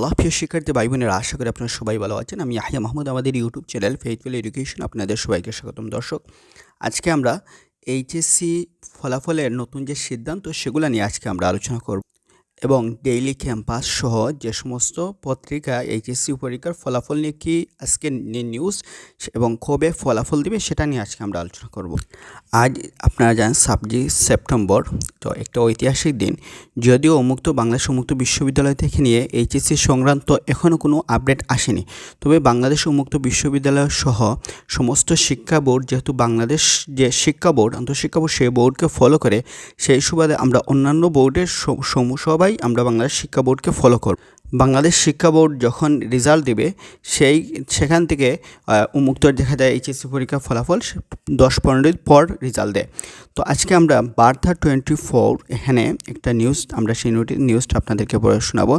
আল্লাহ প্রিয় শিক্ষার্থী ভাই বোনেরা আশা করি আপনারা সবাই ভালো আছেন। আমি আহিয়া মাহমুদ, আমাদের ইউটিউব চ্যানেল ফেইথফুল এডুকেশন আপনাদের সবাইকে স্বাগতম। দর্শক, আজকে আমরা এইচএসসি ফলাফলের নতুন যে সিদ্ধান্ত, সেগুলো নিয়ে আজকে আমরা আলোচনা করব। এবং ডেইলি ক্যাম্পাস সহ যে সমস্ত পত্রিকা এইচএসসি পরীক্ষার ফলাফল নিয়ে কি আজকে নিউজ এবং কবে ফলাফল দিবে সেটা নিয়ে আজকে আমরা আলোচনা করব। আজ আপনারা জানেন ছাব্বিশ সেপ্টেম্বর, তো একটা ঐতিহাসিক দিন। যদিও উন্মুক্ত বাংলাদেশ উন্মুক্ত বিশ্ববিদ্যালয় থেকে নিয়ে এইচএসসি সংক্রান্ত এখনও কোনো আপডেট আসেনি, তবে বাংলাদেশ উন্মুক্ত বিশ্ববিদ্যালয় সহ সমস্ত শিক্ষা বোর্ড, যেহেতু বাংলাদেশ যে শিক্ষা বোর্ড, আন্তঃশিক্ষা বোর্ড, সেই বোর্ডকে ফলো করে সেই সুবাদে আমরা অন্যান্য বোর্ডের সবাই আমরা বাংলাদেশ শিক্ষা বোর্ডকে ফলো করব। বাংলাদেশ শিক্ষা বোর্ড যখন রেজাল্ট দেবে, সেই, সেখান থেকে উন্মুক্ত দেখা যায় এইচএসসি পরীক্ষার ফলাফল দশ পনেরো পর রেজাল্ট দেয়। তো আজকে আমরা বার্থা টোয়েন্টি ফোর এখানে একটা নিউজ আমরা সেই নিউজটা আপনাদেরকে পড়ে শোনাবো।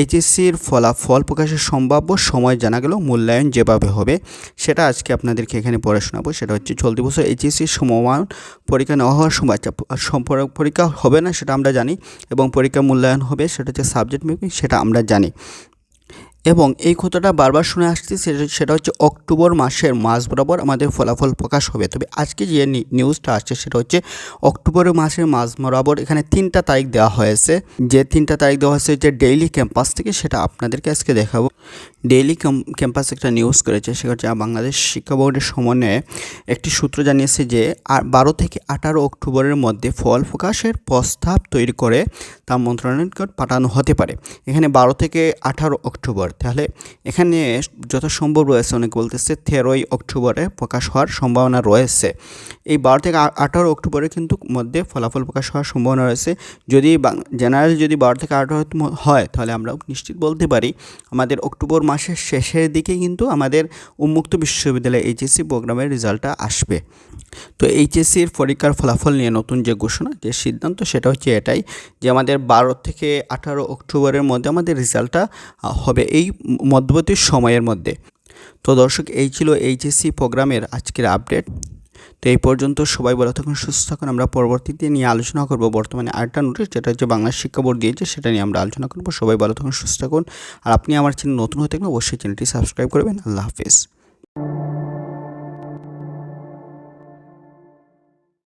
এইচএসসির ফলাফল প্রকাশের সম্ভাব্য সময় জানা গেল, মূল্যায়ন যেভাবে হবে, সেটা আজকে আপনাদেরকে এখানে পড়ে শোনাবো। সেটা হচ্ছে চলতি বছর এইচএসসির সমমান পরীক্ষা নেওয়া হওয়ার সময় পরীক্ষা হবে না, সেটা আমরা জানি, এবং পরীক্ষা মূল্যায়ন হবে, সেটা হচ্ছে সাবজেক্ট মেপিং সেটা আমরা জানি। এবং এই কথাটা বারবার শুনে আসছি সেটা হচ্ছে অক্টোবর মাসের মাস বরাবর আমাদের ফলাফল প্রকাশ হবে। তবে আজকে যে নিউজটা আসছে, সেটা হচ্ছে অক্টোবর মাসের মাস বরাবর এখানে তিনটা তারিখ দেওয়া হয়েছে। যে তিনটা তারিখ দেওয়া হয়েছে যে ডেইলি ক্যাম্পাস থেকে, সেটা আপনাদেরকে আজকে দেখাবো। ডেইলি ক্যাম্পাস একটা নিউজ করেছে, সেটা হচ্ছে বাংলাদেশ শিক্ষা বোর্ডের সমন্বয়ে একটি সূত্র জানিয়েছে যে বারো থেকে আঠারো অক্টোবরের মধ্যে ফল প্রকাশের প্রস্তাব তৈরি করে তা মন্ত্রণালয়ের নিকট পাঠানো হতে পারে। এখানে বারো থেকে আঠারো অক্টোবর। তাহলে এখানে যত সম্ভব রয়েছে, অনেক বলতেছে তেরোই অক্টোবরে প্রকাশ হওয়ার সম্ভাবনা রয়েছে। এই বারো থেকে আঠারো অক্টোবরে কিন্তু মধ্যে ফলাফল প্রকাশ হওয়ার সম্ভাবনা রয়েছে। যদি জেনারেল যদি বারো থেকে আঠারো হয়, তাহলে আমরা নিশ্চিত বলতে পারি, আমাদের অক্টোবর মাসের শেষের দিকে কিন্তু আমাদের উন্মুক্ত বিশ্ববিদ্যালয় এইচএসসি প্রোগ্রামের রেজাল্টটা আসবে। তো এইচএসসির পরীক্ষার ফলাফল নিয়ে নতুন যে ঘোষণা, যে সিদ্ধান্ত, সেটা হচ্ছে এটাই যে আমাদের বারো থেকে আঠারো অক্টোবরের মধ্যে আমাদের রেজাল্টটা হবে। এই মধ্যবর্তী সময়ের মধ্যে। তো দর্শক, এই ছিল এইচএসসি প্রোগ্রামের আজকের আপডেট তো এই পর্যন্ত সবাই ভালো থাকুন, সুস্থ থাকুন। আমরা পরবর্তীতে নিয়ে আলোচনা করব বর্তমানে আরেকটা নোটিশ যেটা হচ্ছে বাংলা শিক্ষা বোর্ড দিয়েছে, সেটা নিয়ে আমরা আলোচনা করব। সবাই ভালো থাকুন, সুস্থ থাকুন। আর আপনি আমার চ্যানেল নতুন হয়ে থাকলে অবশ্যই চ্যানেলটি সাবস্ক্রাইব করবেন। আল্লাহ হাফিজ।